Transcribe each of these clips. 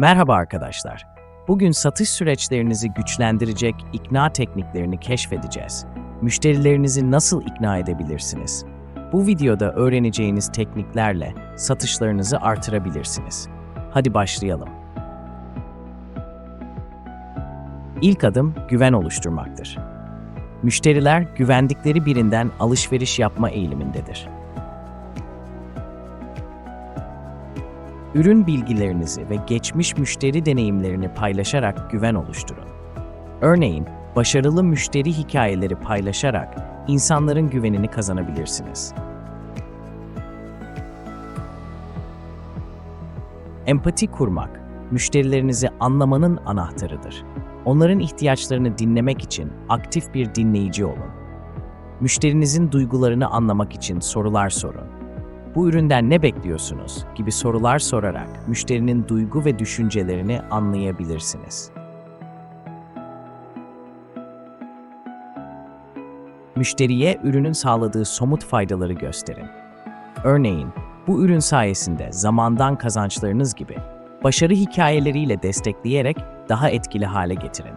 Merhaba arkadaşlar. Bugün satış süreçlerinizi güçlendirecek ikna tekniklerini keşfedeceğiz. Müşterilerinizi nasıl ikna edebilirsiniz? Bu videoda öğreneceğiniz tekniklerle satışlarınızı artırabilirsiniz. Hadi başlayalım. İlk adım güven oluşturmaktır. Müşteriler güvendikleri birinden alışveriş yapma eğilimindedir. Ürün bilgilerinizi ve geçmiş müşteri deneyimlerini paylaşarak güven oluşturun. Örneğin, başarılı müşteri hikayeleri paylaşarak insanların güvenini kazanabilirsiniz. Empati kurmak, müşterilerinizi anlamanın anahtarıdır. Onların ihtiyaçlarını dinlemek için aktif bir dinleyici olun. Müşterinizin duygularını anlamak için sorular sorun. Bu üründen ne bekliyorsunuz gibi sorular sorarak müşterinin duygu ve düşüncelerini anlayabilirsiniz. Müşteriye ürünün sağladığı somut faydaları gösterin. Örneğin, bu ürün sayesinde zamandan kazançlarınız gibi başarı hikayeleriyle destekleyerek daha etkili hale getirin.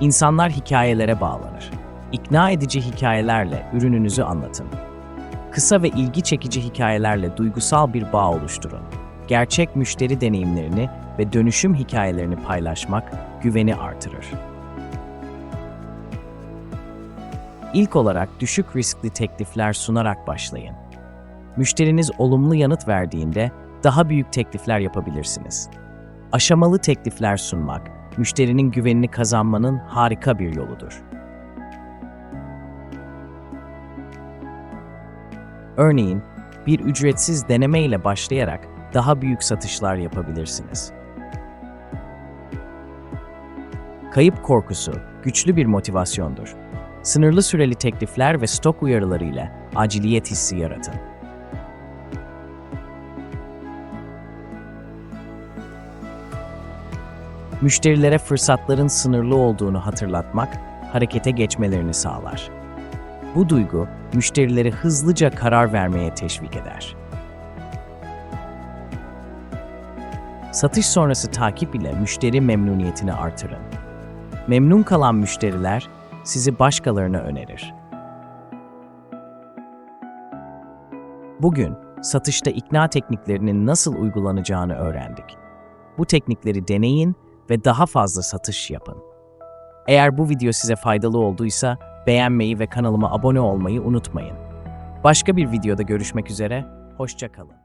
İnsanlar hikayelere bağlanır. İkna edici hikayelerle ürününüzü anlatın. Kısa ve ilgi çekici hikayelerle duygusal bir bağ oluşturun. Gerçek müşteri deneyimlerini ve dönüşüm hikayelerini paylaşmak güveni artırır. İlk olarak düşük riskli teklifler sunarak başlayın. Müşteriniz olumlu yanıt verdiğinde daha büyük teklifler yapabilirsiniz. Aşamalı teklifler sunmak, müşterinin güvenini kazanmanın harika bir yoludur. Örneğin, bir ücretsiz deneme ile başlayarak daha büyük satışlar yapabilirsiniz. Kayıp korkusu güçlü bir motivasyondur. Sınırlı süreli teklifler ve stok uyarıları ile aciliyet hissi yaratın. Müşterilere fırsatların sınırlı olduğunu hatırlatmak, harekete geçmelerini sağlar. Bu duygu, müşterileri hızlıca karar vermeye teşvik eder. Satış sonrası takip ile müşteri memnuniyetini artırın. Memnun kalan müşteriler sizi başkalarına önerir. Bugün satışta ikna tekniklerinin nasıl uygulanacağını öğrendik. Bu teknikleri deneyin ve daha fazla satış yapın. Eğer bu video size faydalı olduysa beğenmeyi ve kanalıma abone olmayı unutmayın. Başka bir videoda görüşmek üzere, hoşça kalın.